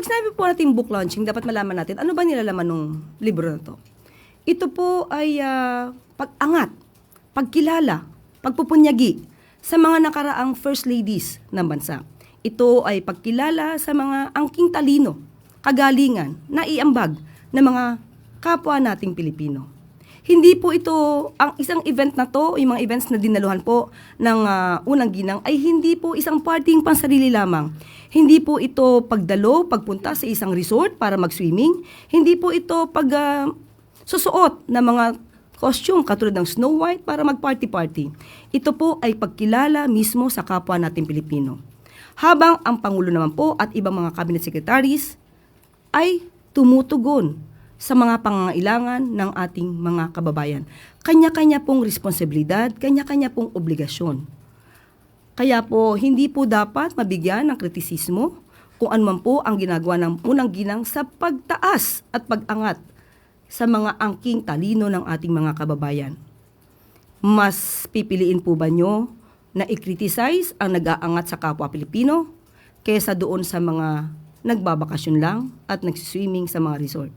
pag sinabi po natin book launching, dapat malaman natin ano ba nilalaman ng libro na to. Ito po ay ah, pag-angat, pagkilala, pagpupunyagi sa mga nakaraang first ladies ng bansa. Ito ay pagkilala sa mga angking talino, kagalingan, naiambag ng mga kapwa nating Pilipino. Hindi po ito, ang isang event na to, yung mga events na dinaluhan po ng ah, unang ginang, ay hindi po isang parting pansarili lamang. Hindi po ito pagdalo, pagpunta sa isang resort para mag-swimming. Hindi po ito pag ah, susuot ng mga costume katulad ng Snow White para mag-party-party. Ito po ay pagkilala mismo sa kapwa nating Pilipino. Habang ang Pangulo naman po at ibang mga cabinet secretaries ay tumutugon sa mga pangangailangan ng ating mga kababayan. Kanya-kanya pong responsibilidad, kanya-kanya pong obligasyon. Kaya po, hindi po dapat mabigyan ng kritisismo kung ano man po ang ginagawa ng unang ginang sa pagtaas at pag-angat sa mga angking talino ng ating mga kababayan. Mas pipiliin po ba nyo na i-criticize ang nag-aangat sa kapwa Pilipino kaysa doon sa mga nagbabakasyon lang at nagsiswimming sa mga resort?